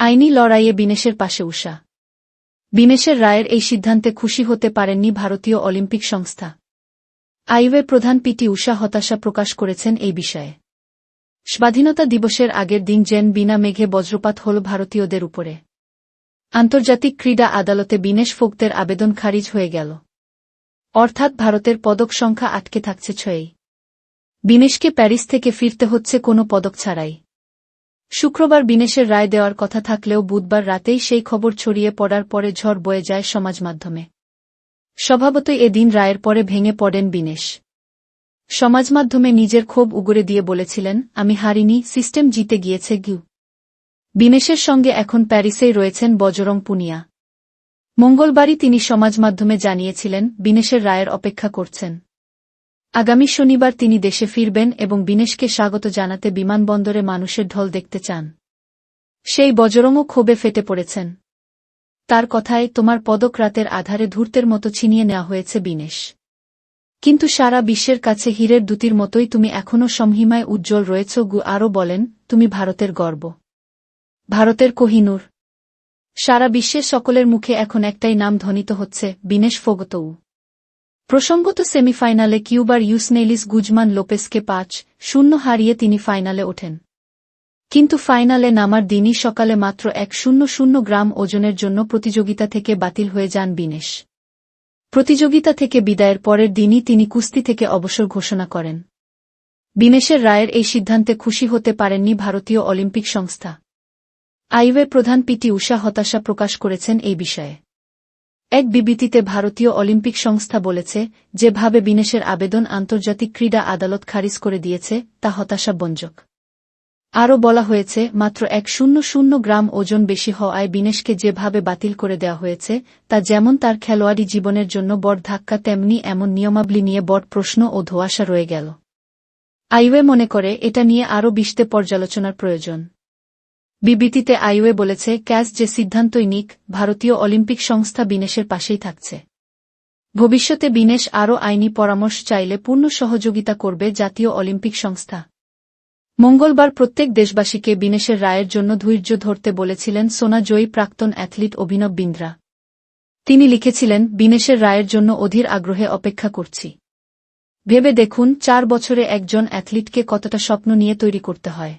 আইনি লড়াইয়ে বিনেশের পাশে উষা। বিনেশের রায়ের এই সিদ্ধান্তে খুশি হতে পারেননি ভারতীয় অলিম্পিক সংস্থা। আইওয়ে প্রধান পিটি উষা হতাশা প্রকাশ করেছেন এই বিষয়ে। স্বাধীনতা দিবসের আগের দিন জেন বিনা মেঘে বজ্রপাত হল ভারতীয়দের উপরে। আন্তর্জাতিক ক্রীড়া আদালতে বিনেশ ফোকদের আবেদন খারিজ হয়ে গেল। অর্থাৎ ভারতের পদক সংখ্যা আটকে থাকছে ছয়েই। বিনেশকে প্যারিস থেকে ফিরতে হচ্ছে কোনো পদক ছাড়াই। শুক্রবার বিনেশের রায় দেওয়ার কথা থাকলেও বুধবার রাতেই সেই খবর ছড়িয়ে পড়ার পরে ঝড় বয়ে যায় সমাজ মাধ্যমে। স্বভাবতই এদিন রায়ের পরে ভেঙে পড়েন বিনেশ। সমাজ মাধ্যমে নিজের ক্ষোভ উগরে দিয়ে বলেছিলেন, আমি হারিনি, সিস্টেম জিতে গিয়েছে গিউ। বিনেশের সঙ্গে এখন প্যারিসেই রয়েছেন বজরং পুনিয়া। মঙ্গলবারই তিনি সমাজ মাধ্যমে জানিয়েছিলেন, বিনেশের রায়ের অপেক্ষা করছেন। আগামী শনিবার তিনি দেশে ফিরবেন এবং বিনেশকে স্বাগত জানাতে বিমানবন্দরে মানুষের ঢল দেখতে চান। সেই বজরংও ক্ষোভে ফেটে পড়েছেন। তার কথায়, তোমার পদক রাতের আধারে ধূর্তের মতো ছিনিয়ে নেওয়া হয়েছে বিনেশ। কিন্তু সারা বিশ্বের কাছে হীরের দুতির মতোই তুমি এখনও সমহিমায় উজ্জ্বল রয়েছ গু আরও বলেন, তুমি ভারতের গর্ব। ভারতের কোহিনুর। সারা বিশ্বের সকলের মুখে এখন একটাই নাম ধ্বনিত হচ্ছে, বিনেশ ফোগতৌ প্রসঙ্গত সেমিফাইনালে কিউবার ইউসনেলিস গুজমান লোপেসকে পাঁচ শূন্য হারিয়ে তিনি ফাইনালে ওঠেন। কিন্তু ফাইনালে নামার দিনই সকালে মাত্র এক শূন্য শূন্য গ্রাম ওজনের জন্য প্রতিযোগিতা থেকে বাতিল হয়ে যান বিনেশ। প্রতিযোগিতা থেকে বিদায়ের পরের দিনই তিনি কুস্তি থেকে অবসর ঘোষণা করেন। বিনেশের রায়ের এই সিদ্ধান্তে খুশি হতে পারেননি ভারতীয় অলিম্পিক সংস্থা। আইওয়ে প্রধান পিটি উষা হতাশা প্রকাশ করেছেন এই বিষয়ে। এক বিবৃতিতে ভারতীয় অলিম্পিক সংস্থা বলেছে, যেভাবে বিনেশের আবেদন আন্তর্জাতিক ক্রীড়া আদালত খারিজ করে দিয়েছে, তা হতাশাব্যঞ্জক। আরও বলা হয়েছে, মাত্র এক শূন্য শূন্য গ্রাম ওজন বেশি হওয়ায় বিনেশকে যেভাবে বাতিল করে দেওয়া হয়েছে, তা যেমন তার খেলোয়াড়ি জীবনের জন্য বড় ধাক্কা, তেমনি এমন নিয়মাবলী নিয়ে বড় প্রশ্ন ও ধোয়াশা রয়ে গেল। আইওয়ে মনে করে, এটা নিয়ে আরও বিশতে পর্যালোচনার প্রয়োজন। বিবৃতিতে আইওয়ে বলেছে ক্যাস যে সিদ্ধান্তই নিক, ভারতীয় অলিম্পিক সংস্থা বিনেশের পাশেই থাকছে। ভবিষ্যতে বিনেশ আরও আইনি পরামর্শ চাইলে পূর্ণ সহযোগিতা করবে জাতীয় অলিম্পিক সংস্থা। মঙ্গলবার প্রত্যেক দেশবাসীকে বিনেশের রায়ের জন্য ধৈর্য ধরতে বলেছিলেন সোনা জয়ী প্রাক্তন অ্যাথলিট অভিনব বিন্দ্রা। তিনি লিখেছিলেন, বিনেশের রায়ের জন্য অধীর আগ্রহে অপেক্ষা করছি। ভেবে দেখুন, চার বছরে একজন অ্যাথলিটকে কতটা স্বপ্ন নিয়ে তৈরি করতে হয়।